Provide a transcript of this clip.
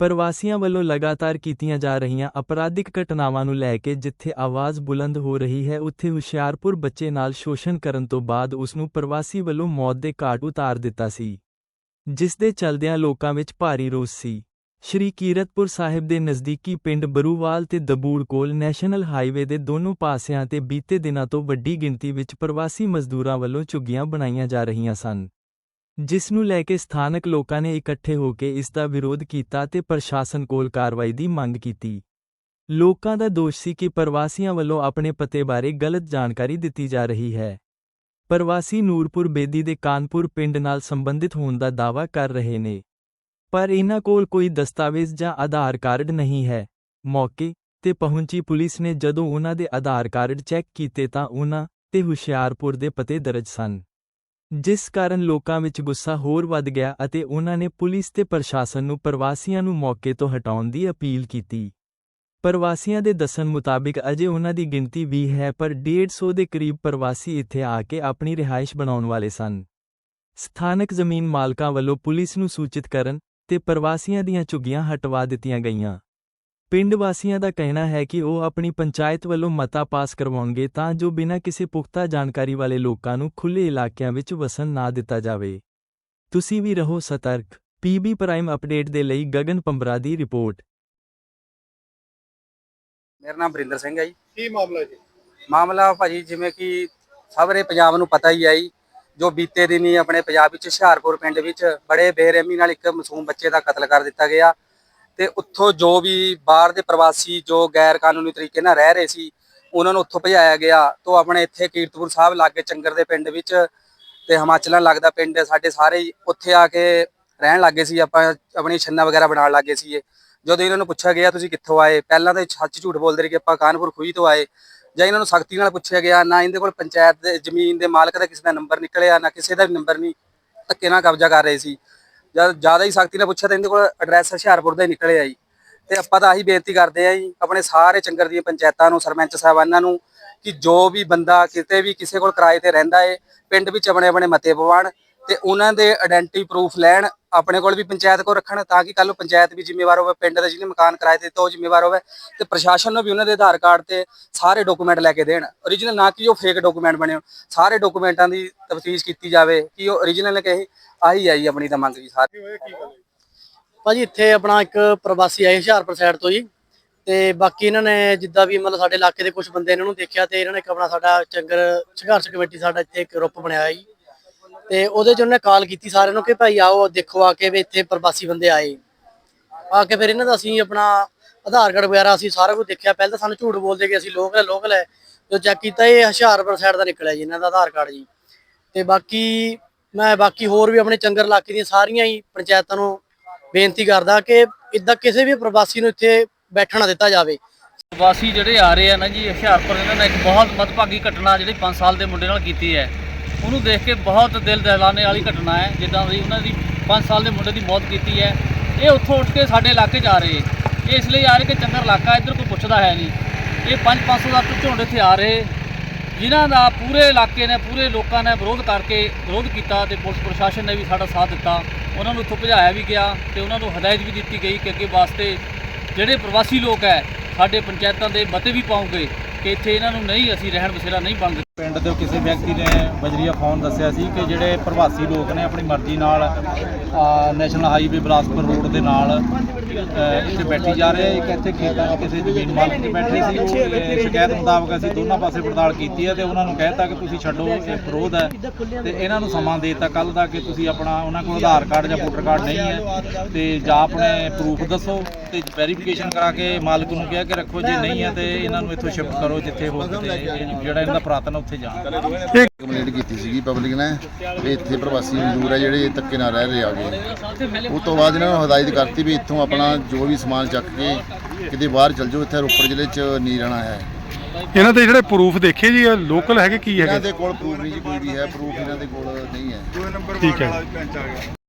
ਪ੍ਰਵਾਸੀਆਂ ਵੱਲੋਂ ਲਗਾਤਾਰ ਕੀਤੀਆਂ ਜਾ ਰਹੀਆਂ ਅਪਰਾਧਿਕ ਘਟਨਾਵਾਂ ਨੂੰ ਲੈ ਕੇ ਜਿੱਥੇ ਆਵਾਜ਼ ਬੁਲੰਦ ਹੋ ਰਹੀ ਹੈ, ਉੱਥੇ ਹੁਸ਼ਿਆਰਪੁਰ ਬੱਚੇ ਨਾਲ ਸ਼ੋਸ਼ਣ ਕਰਨ ਤੋਂ ਬਾਅਦ ਉਸ ਨੂੰ ਪ੍ਰਵਾਸੀ ਵੱਲੋਂ ਮੌਤ ਦੇ ਘਾਟ ਉਤਾਰ ਦਿੱਤਾ ਸੀ, ਜਿਸ ਦੇ ਚਲਦਿਆਂ ਲੋਕਾਂ ਵਿੱਚ ਭਾਰੀ ਰੋਸ ਸੀ। ਸ਼੍ਰੀ ਕੀਰਤਪੁਰ ਸਾਹਿਬ ਦੇ ਨਜ਼ਦੀਕੀ ਪਿੰਡ ਬਰੂਵਾਲ ਤੇ ਦਬੂੜ ਕੋਲ ਨੈਸ਼ਨਲ ਹਾਈਵੇ ਦੇ ਦੋਨੋਂ ਪਾਸਿਆਂ ਤੇ ਬੀਤੇ ਦਿਨਾਂ ਤੋਂ ਵੱਡੀ ਗਿਣਤੀ ਵਿੱਚ ਪ੍ਰਵਾਸੀ ਮਜ਼ਦੂਰਾਂ ਵੱਲੋਂ ਝੁੱਗੀਆਂ ਬਣਾਈਆਂ ਜਾ ਰਹੀਆਂ ਸਨ। ਜਿਸ ਨੂੰ ਲੈ ਕੇ ਸਥਾਨਕ ਲੋਕਾਂ ਨੇ ਇਕੱਠੇ ਹੋ ਕੇ ਇਸ ਦਾ ਵਿਰੋਧ ਕੀਤਾ ਤੇ ਪ੍ਰਸ਼ਾਸਨ ਕੋਲ ਕਾਰਵਾਈ ਦੀ ਮੰਗ ਕੀਤੀ। ਲੋਕਾਂ ਦਾ ਦੋਸ਼ ਸੀ ਕਿ ਪ੍ਰਵਾਸੀਆਂ ਵੱਲੋਂ ਆਪਣੇ ਪਤੇ ਬਾਰੇ ਗਲਤ ਜਾਣਕਾਰੀ ਦਿੱਤੀ ਜਾ ਰਹੀ ਹੈ। ਪ੍ਰਵਾਸੀ ਨੂਰਪੁਰ ਬੇਦੀ ਦੇ ਕਾਨਪੁਰ ਪਿੰਡ ਨਾਲ ਸੰਬੰਧਿਤ ਹੋਣ ਦਾ ਦਾਅਵਾ ਕਰ ਰਹੇ ਨੇ। ਪਰ ਇਹਨਾਂ ਕੋਲ ਕੋਈ ਦਸਤਾਵੇਜ਼ ਜਾਂ ਆਧਾਰ ਕਾਰਡ ਨਹੀਂ ਹੈ। ਮੌਕੇ ਤੇ ਪਹੁੰਚੀ ਪੁਲਿਸ ਨੇ ਜਦੋਂ ਉਹਨਾਂ ਦੇ ਆਧਾਰ ਕਾਰਡ ਚੈੱਕ ਕੀਤੇ ਤਾਂ ਉਹਨਾਂ ਤੇ ਹੁਸ਼ਿਆਰਪੁਰ ਦੇ ਪਤੇ ਦਰਜ ਸਨ। ਜਿਸ ਕਾਰਨ ਲੋਕਾਂ ਵਿੱਚ ਗੁੱਸਾ ਹੋਰ ਵੱਧ ਗਿਆ ਅਤੇ ਉਹਨਾਂ ਨੇ ਪੁਲਿਸ ਤੇ ਪ੍ਰਸ਼ਾਸਨ ਨੂੰ ਪ੍ਰਵਾਸੀਆਂ ਨੂੰ ਮੌਕੇ ਤੋਂ ਹਟਾਉਣ ਦੀ ਅਪੀਲ ਕੀਤੀ। ਪ੍ਰਵਾਸੀਆਂ ਦੇ ਦੱਸਣ ਮੁਤਾਬਿਕ ਅਜੇ ਉਹਨਾਂ ਦੀ ਗਿਣਤੀ ਵੀ ਹੈ, ਪਰ 150 ਦੇ ਕਰੀਬ ਪ੍ਰਵਾਸੀ ਇੱਥੇ ਆ ਕੇ ਆਪਣੀ ਰਿਹਾਇਸ਼ ਬਣਾਉਣ ਵਾਲੇ ਸਨ। ਸਥਾਨਕ ਜ਼ਮੀਨ ਮਾਲਕਾਂ ਵੱਲੋਂ ਪੁਲਿਸ ਨੂੰ ਸੂਚਿਤ ਕਰਨ ਤੇ ਪ੍ਰਵਾਸੀਆਂ ਦੀਆਂ ਝੁੱਗੀਆਂ ਹਟਵਾ ਦਿੱਤੀਆਂ ਗਈਆਂ। ਪਿੰਡ ਵਾਸੀਆਂ ਦਾ ਕਹਿਣਾ ਹੈ ਕਿ ਉਹ ਆਪਣੀ ਪੰਚਾਇਤ ਵੱਲੋਂ ਮਤਾ ਪਾਸ ਕਰਵਾਉਣਗੇ ਤਾਂ ਜੋ ਬਿਨਾਂ ਕਿਸੇ ਪੁਖਤਾ ਜਾਣਕਾਰੀ ਵਾਲੇ ਲੋਕਾਂ ਨੂੰ ਖੁੱਲ੍ਹੇ ਇਲਾਕਿਆਂ ਵਿੱਚ ਵਸਣ ਨਾ ਦਿੱਤਾ ਜਾਵੇ। ਤੁਸੀਂ ਵੀ ਰਹੋ ਸਤਰਕ। ਪੀਬੀ ਪ੍ਰਾਈਮ ਅਪਡੇਟ ਦੇ ਲਈ ਗਗਨ ਪੰਬਰਾ ਦੀ ਰਿਪੋਰਟ। ਮੇਰਾ ਨਾਮ ਬਰਿੰਦਰ ਸਿੰਘ ਹੈ ਜੀ। ਕੀ ਮਾਮਲਾ ਜੀ? ਮਾਮਲਾ ਭਾਜੀ ਜਿਵੇਂ ਕਿ ਸਭਰੇ ਪੰਜਾਬ ਨੂੰ ਪਤਾ ਹੀ ਹੈ ਜੀ ਜੋ ਬੀਤੇ ਦਿਨੀ ਆਪਣੇ ਪੰਜਾਬ ਵਿੱਚ ਹੁਸ਼ਿਆਰਪੁਰ ਪਿੰਡ ਵਿੱਚ ਬੜੇ ਬੇਰਹਿਮੀ ਨਾਲ ਇੱਕ ਮਾਸੂਮ ਬੱਚੇ ਦਾ ਕਤਲ ਕਰ ਦਿੱਤਾ ਗਿਆ। ਤੇ ਉੱਥੋਂ ਜੋ ਵੀ ਬਾਹਰ ਦੇ ਪ੍ਰਵਾਸੀ, ਜੋ ਗੈਰ ਕਾਨੂੰਨੀ ਤਰੀਕੇ ਨਾਲ ਰਹਿ ਰਹੇ ਸੀ, ਉਹਨਾਂ ਨੂੰ ਉੱਥੋਂ ਭਜਾਇਆ ਗਿਆ। ਤੋਂ ਆਪਣੇ ਇੱਥੇ ਕੀਰਤਪੁਰ ਸਾਹਿਬ ਲਾਗੇ ਚੰਗਰ ਦੇ ਪਿੰਡ ਵਿੱਚ ਤੇ ਹਿਮਾਚਲਾਂ ਲੱਗਦਾ ਪਿੰਡ ਸਾਡੇ ਸਾਰੇ ਹੀ, ਉੱਥੇ ਆ ਕੇ ਰਹਿਣ ਲੱਗੇ ਸੀ। ਆਪਾਂ ਆਪਣੀ ਛੰਨਾ ਵਗੈਰਾ ਬਣਾਉਣ ਲੱਗੇ ਸੀ ਜਦੋਂ ਇਹਨਾਂ ਨੂੰ ਪੁੱਛਿਆ ਗਿਆ, ਤੁਸੀਂ ਕਿੱਥੋਂ ਆਏ? ਪਹਿਲਾਂ ਤਾਂ ਸੱਚ ਝੂਠ ਬੋਲਦੇ ਰਹੇ ਕਿ ਆਪਾਂ ਕਾਨਪੁਰ ਖੂਹੀ ਤੋਂ ਆਏ। ਜਾਂ ਇਹਨਾਂ ਨੂੰ ਸਖਤੀ ਨਾਲ ਪੁੱਛਿਆ ਗਿਆ, ਨਾ ਇਹਦੇ ਕੋਲ ਪੰਚਾਇਤ ਦੇ ਜ਼ਮੀਨ ਦੇ ਮਾਲਕ ਦਾ ਕਿਸੇ ਦਾ ਨੰਬਰ ਨਿਕਲਿਆ, ਨਾ ਕਿਸੇ ਦਾ ਵੀ ਨੰਬਰ ਨਹੀਂ। ਧੱਕੇ ਨਾਲ ਕਬਜ਼ਾ ਕਰ ਰਹੇ ਸੀ। ਜਦ ਜ਼ਿਆਦਾ ਹੀ ਸਖਤੀ ਨਾਲ ਪੁੱਛਿਆ ਤਾਂ ਇਹਦੇ ਕੋਲ ਐਡਰੈਸ ਹੁਸ਼ਿਆਰਪੁਰ ਦਾ ਹੀ ਨਿਕਲਿਆ ਜੀ ਤੇ ਆਪਾਂ ਤਾਂ ਆਹੀ ਬੇਨਤੀ ਕਰਦੇ ਆਂ ਜੀ, ਆਪਣੇ ਸਾਰੇ ਚੰਗਰ ਦੀਆਂ ਪੰਚਾਇਤਾਂ ਨੂੰ, ਸਰਪੰਚ ਸਾਹਿਬਾਨਾਂ ਨੂੰ, ਕਿ ਜੋ ਵੀ ਬੰਦਾ ਕਿਤੇ ਵੀ ਕਿਸੇ ਕੋਲ ਕਿਰਾਏ ਤੇ ਰਹਿੰਦਾ ਏ, ਪਿੰਡ ਵਿੱਚ ਆਪਣੇ ਆਪਣੇ ਮਤੇ ਪਵਾਉਣ ਤੇ ਉਹਨਾਂ ਦੇ ਆਇਡੈਂਟੀ ਪ੍ਰੂਫ ਲੈਣ ਆਪਣੇ ਕੋਲ ਵੀ ਪੰਚਾਇਤ ਕੋਲ ਰੱਖਣ ਤਾਂ ਕਿ ਕੱਲ ਨੂੰ ਪੰਚਾਇਤ ਵੀ ਜ਼ਿੰਮੇਵਾਰ ਹੋਵੇ ਪਿੰਡ ਦਾ ਜਿਹਨੇ ਮਕਾਨ ਕਿਰਾਏ ਤੇ ਦਿੱਤਾ ਉਹ ਜ਼ਿੰਮੇਵਾਰ ਹੋਵੇ ਤੇ ਪ੍ਰਸ਼ਾਸਨ ਨੂੰ ਵੀ ਉਹਨਾਂ ਦੇ ਆਧਾਰ ਕਾਰਡ ਤੇ ਸਾਰੇ ਡਾਕੂਮੈਂਟ ਲੈ ਕੇ ਦੇਣ। Origignal ਨਾ ਕਿ ਉਹ ਫੇਕ ਡਾਕੂਮੈਂਟ ਬਣੇ ਹੋਣ। ਸਾਰੇ ਡਾਕੂਮੈਂਟਾਂ ਦੀ ਤਫਤੀਸ਼ ਕੀਤੀ ਜਾਵੇ ਕਿ ਉਹ origignal ਨੇ ਕਹੇ ਆਹੀ ਆਈ ਆਪਣੀ ਤਾਂ ਮੰਗ ਜੀ ਸਾਰੀ? ਭਾਜੀ ਇੱਥੇ ਆਪਣਾ ਇੱਕ ਪ੍ਰਵਾਸੀ ਆਏ ਹੁਸ਼ਿਆਰਪੁਰ ਸਾਈਡ ਤੋਂ ਜੀ ਤੇ ਬਾਕੀ ਇਹਨਾਂ ਨੇ ਜਿੱਦਾਂ ਵੀ ਮਤਲਬ ਸਾਡੇ ਇਲਾਕੇ ਦੇ ਕੁਝ ਬੰਦੇ ਇਹਨਾਂ ਨੂੰ ਦੇਖਿਆ ਤੇ ਇਹਨਾਂ ਨੇ ਇੱਕ ਆਪਣਾ ਸਾਡਾ ਚੰਗਰ ਸੰਘਰਸ਼ ਕਮੇਟੀ ਸਾਡਾ ਇੱਥੇ ਇੱਕ ਗਰੁੱਪ ਬਣਾਇਆ ਜੀ। ਤੇ ਉਹਦੇ ਚ ਉਹਨੇ ਕਾਲ ਕੀਤੀ ਸਾਰਿਆਂ ਨੂੰ ਕਿ ਭਾਈ ਆਓ, ਦੇਖੋ ਆ ਕੇ ਵੀ ਇੱਥੇ ਪ੍ਰਵਾਸੀ ਬੰਦੇ ਆਏ। ਆ ਕੇ ਫਿਰ ਇਹਨਾਂ ਦਾ ਅਸੀਂ ਆਪਣਾ ਆਧਾਰ ਕਾਰਡ ਵਗੈਰਾ ਅਸੀਂ ਸਾਰਾ ਕੁਝ ਦੇਖਿਆ। ਪਹਿਲਾਂ ਤਾਂ ਸਾਨੂੰ ਝੂਠ ਬੋਲਦੇ ਕਿ ਅਸੀਂ ਲੋਕਲ ਲੋਕਲ ਹੈ। ਜੋ ਚੈੱਕ ਕੀਤਾ ਇਹ ਹੁਸ਼ਿਆਰਪੁਰ ਸਾਈਡ ਦਾ ਨਿਕਲਿਆ ਜੀ, ਇਹਨਾਂ ਦਾ ਆਧਾਰ ਕਾਰਡ ਜੀ। ਤੇ ਬਾਕੀ ਮੈਂ ਬਾਕੀ ਹੋਰ ਵੀ ਆਪਣੇ ਚੰਗਰ ਇਲਾਕੇ ਦੀਆਂ ਸਾਰੀਆਂ ਹੀ ਪੰਚਾਇਤਾਂ ਨੂੰ ਬੇਨਤੀ ਕਰਦਾ ਕਿ ਇਦਾਂ ਕਿਸੇ ਵੀ ਪ੍ਰਵਾਸੀ ਨੂੰ ਇੱਥੇ ਬੈਠਣ ਨਾ ਦਿੱਤਾ ਜਾਵੇ। ਪ੍ਰਵਾਸੀ ਜਿਹੜੇ ਆ ਰਹੇ ਆ ਨਾ ਜੀ, ਹੁਸ਼ਿਆਰਪੁਰ ਇਹਨਾਂ ਨੇ ਇੱਕ ਬਹੁਤ ਮਦਭਾਗੀ ਘਟਨਾ ਜਿਹੜੀ 5 ਸਾਲ ਦੇ ਮੁੰਡੇ ਨਾਲ ਕੀਤੀ ਹੈ। ਉਹਨੂੰ ਦੇਖ ਕੇ ਬਹੁਤ ਦਿਲ ਦਹਿਲਾਣੇ ਵਾਲੀ ਘਟਨਾ ਹੈ, ਜਿੱਦਾਂ ਅਸੀਂ ਉਹਨਾਂ ਦੀ 5 ਸਾਲ ਦੇ ਮੁੰਡੇ ਦੀ ਮੌਤ ਕੀਤੀ ਹੈ। ਇਹ ਉੱਥੋਂ ਉੱਠ ਕੇ ਸਾਡੇ ਇਲਾਕੇ 'ਚ ਆ ਰਹੇ ਇਹ ਇਸ ਲਈ ਆ ਰਹੇ ਕਿ ਚੰਗਰ ਇਲਾਕਾ ਇੱਧਰ ਕੋਈ ਪੁੱਛਦਾ ਹੈ ਨਹੀਂ। ਇਹ 5-500 ਦਾ ਝੁੰਡ ਇੱਥੇ ਆ ਰਹੇ, ਜਿਨ੍ਹਾਂ ਦਾ ਪੂਰੇ ਇਲਾਕੇ ਨੇ, ਪੂਰੇ ਲੋਕਾਂ ਨੇ ਵਿਰੋਧ ਕਰਕੇ ਵਿਰੋਧ ਕੀਤਾ ਤੇ ਪੁਲਿਸ ਪ੍ਰਸ਼ਾਸਨ ਨੇ ਵੀ ਸਾਡਾ ਸਾਥ ਦਿੱਤਾ। ਉਹਨਾਂ ਨੂੰ ਉੱਥੋਂ ਭਜਾਇਆ ਵੀ ਗਿਆ ਤੇ ਉਹਨਾਂ ਨੂੰ ਹਦਾਇਤ ਵੀ ਦਿੱਤੀ ਗਈ ਕਿ ਅੱਗੇ ਵਾਸਤੇ ਜਿਹੜੇ ਪ੍ਰਵਾਸੀ ਲੋਕ ਹੈ, ਸਾਡੇ ਪੰਚਾਇਤਾਂ ਦੇ ਮਤੇ ਵੀ ਪਾਉਂਗੇ ਕਿ ਇੱਥੇ ਇਹਨਾਂ ਨੂੰ ਨਹੀਂ ਅਸੀਂ ਰਹਿਣ ਬਸੇਰਾ ਨਹੀਂ ਬਣ ਪਿੰਡ ਦੇ ਕਿਸੇ ਵਿਅਕਤੀ ਨੇ ਬਜਰੀਆ ਫੋਨ ਦੱਸਿਆ ਸੀ ਕਿ ਜਿਹੜੇ ਪ੍ਰਵਾਸੀ ਲੋਕ ਨੇ ਆਪਣੀ ਮਰਜ਼ੀ ਨਾਲ ਨੈਸ਼ਨਲ ਹਾਈਵੇ ਬਿਲਾਸਪੁਰ ਰੋਡ ਦੇ ਨਾਲ ਇੱਥੇ ਬੈਠੀ ਜਾ ਰਹੇ ਇੱਕ ਇੱਥੇ ਖੇਤਾਂ 'ਚ ਕਿਸੇ ਜ਼ਮੀਨ ਮਾਲਕ ਤੇ ਬੈਠੇ ਸੀ। ਉਹ ਸ਼ਿਕਾਇਤ ਮੁਤਾਬਕ ਅਸੀਂ ਦੋਨਾਂ ਪਾਸੇ ਪੜਤਾਲ ਕੀਤੀ ਹੈ ਤੇ ਉਹਨਾਂ ਨੂੰ ਕਹਿਤਾ ਕਿ ਤੁਸੀਂ ਛੱਡੋ, ਇਹ ਵਿਰੋਧ ਹੈ ਤੇ ਇਹਨਾਂ ਨੂੰ ਸਮਾਂ ਦੇ ਦਿੱਤਾ। ਕੱਲ ਦਾ ਕਿ ਤੁਸੀਂ ਆਪਣਾ, ਉਹਨਾਂ ਕੋਲ ਆਧਾਰ ਕਾਰਡ ਜਾਂ ਵੋਟਰ ਕਾਰਡ ਨਹੀਂ ਹੈ ਤੇ ਜਾਂ ਆਪਣੇ ਪ੍ਰੂਫ ਦੱਸੋ ਤੇ ਵੈਰੀਫਿਕੇਸ਼ਨ ਕਰਾ ਕੇ ਮਾਲਕ ਨੂੰ ਕਿਹਾ ਕਿ ਰੱਖੋ, ਜੇ ਨਹੀਂ ਹੈ ਤੇ ਇਹਨਾਂ ਨੂੰ ਇੱਥੋਂ ਸ਼ਿਫਟ ਕਰੋ ਜਿੱਥੇ ਹੋ ਕਿਤੇ। ਜਿਹੜਾ ਇਹਨਾਂ ਦਾ ਪੁਰਾਤਨ ਉੱਥੇ ਜਾਣ ਕੰਪਲੇਂਟ ਕੀਤੀ ਸੀਗੀ ਪਬਲਿਕ ਨੇ ਵੀ ਇੱਥੇ ਪ੍ਰਵਾਸੀ ਮਜ਼ਦੂਰ ਆ ਜਿਹੜੇ ਧੱਕੇ ਨਾਲ ਰਹਿ ਰਹੇ ਆਗੇ ਉਸ ਤੋਂ ਬਾਅਦ ਇਹਨਾਂ ਨੂੰ ਹਦਾਇਤ ਕਰਤੀ ਵੀ ਇੱਥੋਂ ਆਪਣਾ ਜੋ ਵੀ ਸਮਾਨ ਚੱਕ ਕੇ ਕਿਤੇ ਬਾਹਰ ਚਲ ਜਾਓ ਇੱਥੇ ਰੋਪੜ ਜ਼ਿਲ੍ਹੇ 'ਚ ਨਹੀਂ ਰਹਿਣਾ ਹੈ। ਇਹਨਾਂ ਦੇ ਜਿਹੜੇ ਪ੍ਰੂਫ ਦੇਖੇ ਜੀ ਲੋਕਲ ਹੈਗੇ ਕੀ ਇਹਨਾਂ ਹੈਗੇ ਦੇ ਕੋਲ ਪ੍ਰੂਫ ਨਹੀਂ ਜੀ ਕੋਈ ਵੀ ਹੈ ਪ੍ਰੂਫ ਇਹਨਾਂ ਦੇ ਕੋਲ ਨਹੀਂ ਹੈ। ਠੀਕ ਹੈ